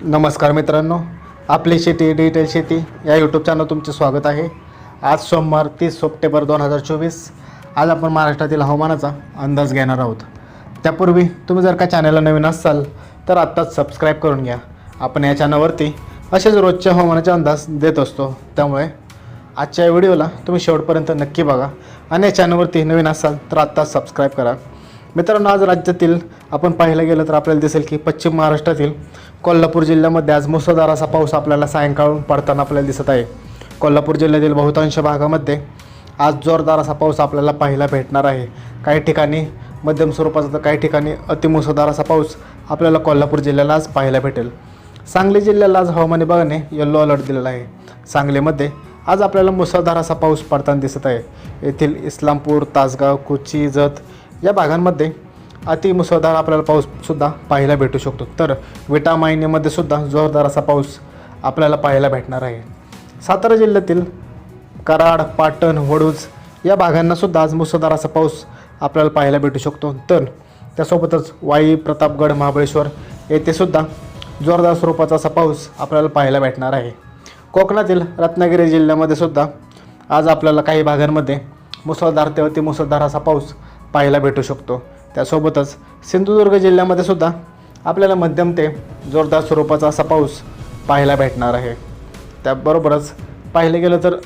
नमस्कार मित्रांनो आपली शेती डिजिटल शेती या यूट्यूब चॅनल तुमचे स्वागत आहे. आज सोमवार तीस सप्टेंबर दोन हजार चोवीस. आज आपण महाराष्ट्रातील हवामानाचा अंदाज घेणार आहोत. त्यापूर्वी तुम्ही जर का चॅनलला नवीन असाल तर आत्ताच सबस्क्राईब करून घ्या. आपण या चॅनलवरती असेच रोजच्या हवामानाचे अंदाज देत असतो. त्यामुळे आजच्या व्हिडिओला तुम्ही शेवटपर्यंत नक्की बघा. आणि या चॅनलवरती नवीन असाल तर आत्ताच सबस्क्राईब करा. मित्रांनो आज राज्यातील आपण पाहायला गेलं तर आपल्याला दिसेल की पश्चिम महाराष्ट्रातील कोल्हापूर जिल्ह्यामध्ये आज मुसळधार असा पाऊस आपल्याला सायंकाळून पडताना आपल्याला दिसत आहे. कोल्हापूर जिल्ह्यातील बहुतांश भागामध्ये आज जोरदार असा पाऊस आपल्याला पाहायला भेटणार आहे. काही ठिकाणी मध्यम स्वरूपाचा तर काही ठिकाणी अतिमुसळधार असा पाऊस आपल्याला कोल्हापूर जिल्ह्याला आज पाहायला भेटेल. सांगली जिल्ह्याला आज हवामान विभागाने येल्लो अलर्ट दिलेला आहे. सांगलीमध्ये आज आपल्याला मुसळधार असा पाऊस पडताना दिसत आहे. येथील इस्लामपूर तासगाव कुची जत या भागांमध्ये अतिमुसळधार आपल्याला पाऊससुद्धा पाहायला भेटू शकतो. तर विटा मायनेमध्ये सुद्धा जोरदार असा पाऊस आपल्याला पाहायला भेटणार आहे. सातारा जिल्ह्यातील कराड पाटण वडूज या भागांनासुद्धा आज मुसळधार असा पाऊस आपल्याला पाहायला भेटू शकतो. तर त्यासोबतच वाई प्रतापगड महाबळेश्वर येथे सुद्धा जोरदार स्वरूपाचा असा पाऊस आपल्याला पाहायला भेटणार आहे. कोकणातील रत्नागिरी जिल्ह्यामध्ये सुद्धा आज आपल्याला काही भागांमध्ये मुसळधार ते अतिमुसळधार असा पाऊस पाहायला भेटू शकतो. त्यासोबतच सिंधुदुर्ग जिल्ह्यामध्ये सुद्धा आपल्याला मध्यम ते जोरदार स्वरूपाचा असा पाऊस पाहायला भेटणार आहे. त्याबरोबरच पाहिलं गेलं तर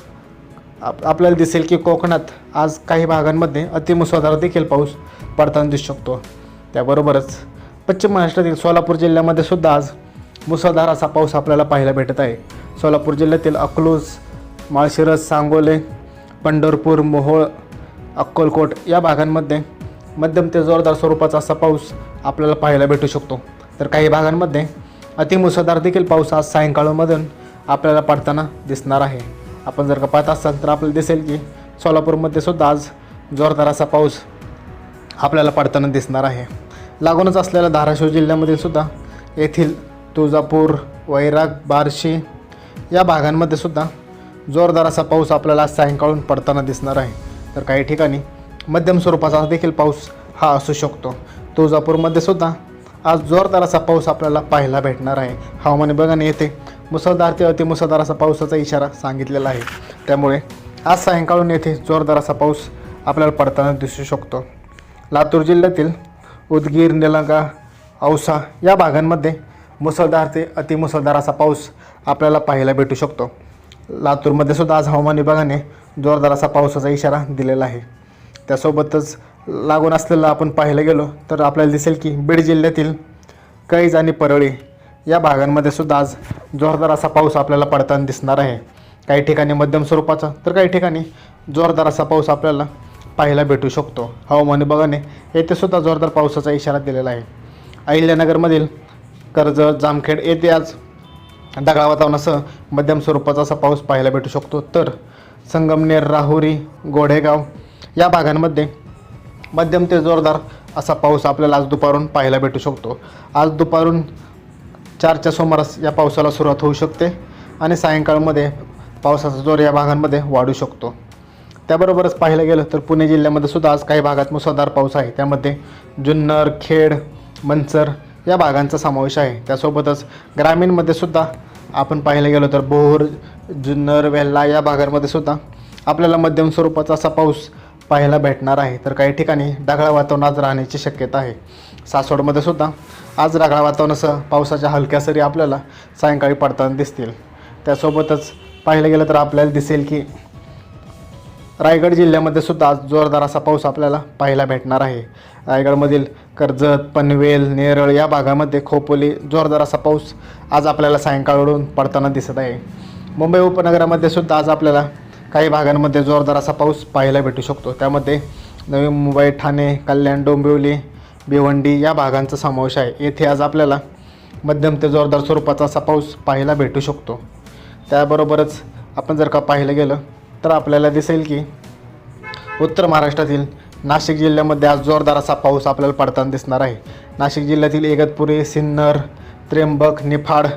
आप आपल्याला दिसेल की कोकणात आज काही भागांमध्ये अतिमुसळधार देखील पाऊस पडताना दिसू शकतो. त्याबरोबरच पश्चिम महाराष्ट्रातील सोलापूर जिल्ह्यामध्ये सुद्धा आज मुसळधार असा पाऊस आपल्याला पाहायला भेटत आहे. सोलापूर जिल्ह्यातील अकलूज माळशिरस सांगोले पंढरपूर मोहोळ अक्कलकोट या भागांमध्ये मध्यम ते जोरदार स्वरूपाचा असा पाऊस आपल्याला पाहायला भेटू शकतो. तर काही भागांमध्ये अतिमुसळधार देखील पाऊस आज सायंकाळमधून आपल्याला पडताना दिसणार आहे. आपण जर का पाहत असाल तर आपल्याला दिसेल की सोलापूरमध्ये सुद्धा आज जोरदार असा पाऊस आपल्याला पडताना दिसणार आहे. लागूनच असलेल्या धाराशिव जिल्ह्यामध्ये सुद्धा येथील तुळजापूर वैराग बार्शी या भागांमध्ये सुद्धा जोरदार असा पाऊस आपल्याला आज सायंकाळून पडताना दिसणार आहे. तर काही ठिकाणी मध्यम स्वरूपाचा देखील पाऊस हा असू शकतो. तुळजापूरमध्ये सुद्धा आज जोरदार असा पाऊस आपल्याला पाहायला भेटणार आहे. हवामान विभागाने येथे मुसळधार ते अतिमुसळधार असा पावसाचा इशारा सांगितलेला आहे. त्यामुळे आज सायंकाळून येथे जोरदार असा पाऊस आपल्याला पडताना दिसू शकतो. लातूर जिल्ह्यातील उदगीर निलंगा औसा या भागांमध्ये मुसळधार ते अतिमुसळधार असा पाऊस आपल्याला पाहायला भेटू शकतो. लातूरमध्ये सुद्धा आज हवामान विभागाने जोरदार असा पावसाचा इशारा दिलेला आहे. त्यासोबतच लागून असलेलं आपण पाहायला गेलो तर आपल्याला दिसेल की बीड जिल्ह्यातील कैज आणि परळी या भागांमध्ये सुद्धा आज जोरदार असा पाऊस आपल्याला पडताना दिसणार आहे. काही ठिकाणी मध्यम स्वरूपाचा तर काही ठिकाणी जोरदार असा पाऊस आपल्याला पाहायला भेटू शकतो. हवामान विभागाने येथे सुद्धा जोरदार पावसाचा इशारा दिलेला आहे. अहिल्यानगरमधील कर्जत जामखेड येथे आज ढगाळ वातावरणासह मध्यम स्वरूपाचा असा पाऊस पाहायला भेटू शकतो. तर संगमनेर राहुरी गोडेगाव या भागांमध्ये मध्यम ते जोरदार असा पाऊस आपल्याला आज दुपारून पाहायला भेटू शकतो. आज दुपारून चारच्या सुमारास या पावसाला सुरुवात होऊ शकते आणि सायंकाळमध्ये पावसाचा जोर या भागांमध्ये वाढू शकतो. त्याबरोबरच पाहायला गेलं तर पुणे जिल्ह्यामध्ये सुद्धा आज काही भागात मुसळधार पाऊस आहे. त्यामध्ये जुन्नर खेड मंचर या भागांचा समावेश आहे. त्यासोबतच ग्रामीणमध्ये सुद्धा आपण पाहायला गेलो तर बोर जुन्नर वेल्ला या भागांमध्ये सुद्धा आपल्याला मध्यम स्वरूपाचा असा पाऊस पाहायला भेटणार आहे. तर काही ठिकाणी ढगाळ वातावरण आज राहण्याची शक्यता आहे. सासवडमध्ये सुद्धा आज ढगाळ वातावरणासह पावसाच्या हलक्या सरी आपल्याला सायंकाळी पडताना दिसतील. त्यासोबतच पाहिलं गेलं तर आपल्याला दिसेल की रायगड जिल्ह्यामध्ये सुद्धा आज जोरदार असा पाऊस आपल्याला पाहायला भेटणार आहे. रायगडमधील कर्जत पनवेल नेरळ या भागामध्ये खोपोली जोरदार असा पाऊस आज आपल्याला सायंकाळवरून पडताना दिसत आहे. मुंबई उपनगरामध्ये सुद्धा आज आपल्याला काही भागांमध्ये जोरदार असा पाऊस पाहायला भेटू शकतो. त्यामध्ये नवी मुंबई ठाणे कल्याण डोंबिवली भिवंडी या भागांचा समावेश आहे. येथे आज आपल्याला मध्यम ते जोरदार स्वरूपाचा असा पाऊस पाहायला भेटू शकतो. त्याबरोबरच आपण जर का पाहिलं गेलं तर आपल्याला दिसेल की उत्तर महाराष्ट्रातील नाशिक जिल्ह्यामध्ये आज जोरदार असा पाऊस आपल्याला पडताना दिसणार आहे. नाशिक जिल्ह्यातील इगतपुरी सिन्नर त्र्यंबक निफाड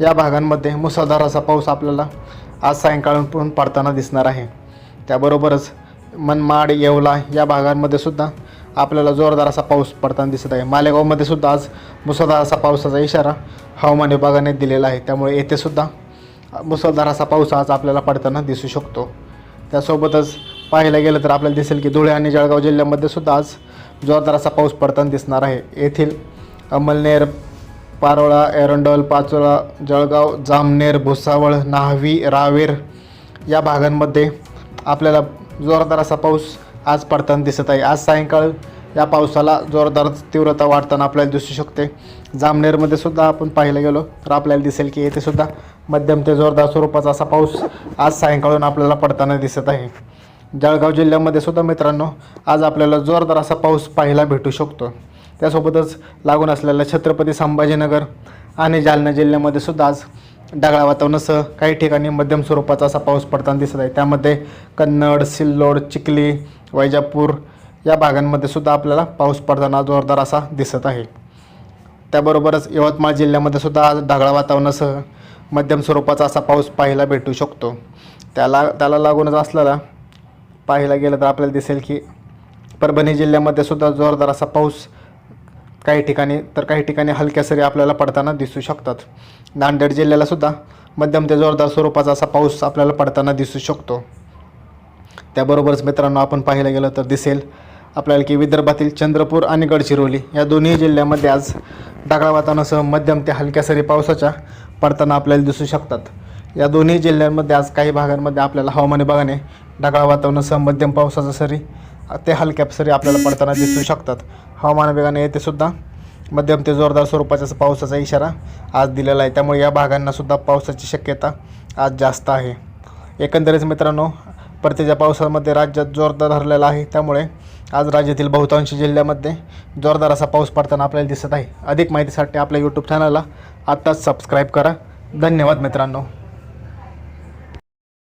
या भागांमध्ये मुसळधार असा पाऊस आपल्याला आज सायंकाळून पडताना दिसणार आहे. त्याबरोबरच मनमाड येवला या भागांमध्ये सुद्धा आपल्याला जोरदार असा पाऊस पडताना दिसत आहे. मालेगावमध्ये सुद्धा आज मुसळधार असा पावसाचा इशारा हवामान विभागाने दिलेला आहे. त्यामुळे येथे सुद्धा मुसळधार असा पाऊस आज आपल्याला पडताना दिसू शकतो. त्यासोबतच पाहायला गेलं तर आपल्याला दिसेल की धुळे आणि जळगाव जिल्ह्यामध्ये सुद्धा आज जोरदार असा पाऊस पडताना दिसणार आहे. येथील अमलनेर पारोळा एरंडोल पाचोळा जळगाव जामनेर भुसावळ न्हावी रावेर या भागांमध्ये आपल्याला जोरदार असा पाऊस आज पडताना दिसत आहे. आज सायंकाळ या पावसाला जोरदार तीव्रता वाढताना आपल्याला दिसू शकते. जामनेरमध्ये सुद्धा आपण पाहायला गेलो तर आपल्याला दिसेल की येथे सुद्धा मध्यम ते जोरदार स्वरूपाचा असा पाऊस आज सायंकाळून आपल्याला पडताना दिसत आहे. जळगाव जिल्ह्यामध्ये सुद्धा मित्रांनो आज आपल्याला जोरदार असा पाऊस पाहायला भेटू शकतो. त्यासोबतच लागून असलेल्या छत्रपती संभाजीनगर आणि जालना जिल्ह्यामध्ये सुद्धा आज ढगाळ वातावरणासह काही ठिकाणी मध्यम स्वरूपाचा असा पाऊस पडताना दिसत आहे. त्यामध्ये कन्नड सिल्लोड चिखली वैजापूर या भागांमध्ये सुद्धा आपल्याला पाऊस पडताना जोरदार असा दिसत आहे. त्याबरोबरच यवतमाळ जिल्ह्यामध्ये सुद्धा आज ढगाळ वातावरणासह मध्यम स्वरूपाचा असा पाऊस पाहायला भेटू शकतो. त्याला त्याला लागूनच असलेला पाहायला गेलं तर आपल्याला दिसेल की परभणी जिल्ह्यामध्ये सुद्धा जोरदार असा पाऊस काही ठिकाणी तर काही ठिकाणी हलक्या सरी आपल्याला पडताना दिसू शकतात. नांदेड जिल्ह्याला सुद्धा मध्यम ते जोरदार स्वरूपाचा असा पाऊस आपल्याला पडताना दिसू शकतो. त्याबरोबरच मित्रांनो आपण पाहायला गेलं तर दिसेल आपल्याला की विदर्भातील चंद्रपूर आणि गडचिरोली या दोन्ही जिल्ह्यामध्ये आज ढगाळ वातावरणासह मध्यम ते हलक्या सरी पावसाच्या पडताना आपल्याला दिसू शकतात. या दोन्ही जिल्ह्यांमध्ये आज काही भागांमध्ये आपल्याला हवामान विभागाने ढगाळ वातावरणासह मध्यम पावसाचा सरी ते हलक्या सरी आपल्याला पडताना दिसू शकतात. हवामान विभागाने येथे सुद्धा मध्यम ते जोरदार स्वरूपाचा पावसाचा इशारा आज दिलेला आहे. त्यामुळे या भागांनासुद्धा पावसाची शक्यता आज जास्त आहे. एकंदरीत मित्रांनो परतीच्या पावसामध्ये राज्यात जोरदार धरलेला आहे. त्यामुळे आज राज्यातील बहुतांश जिल्ह्यामध्ये जोरदार असा पाऊस पडताना आपल्याला दिसत आहे. अधिक माहितीसाठी आपल्या यूट्यूब चॅनलला आत्ताच सबस्क्राईब करा. धन्यवाद मित्रांनो.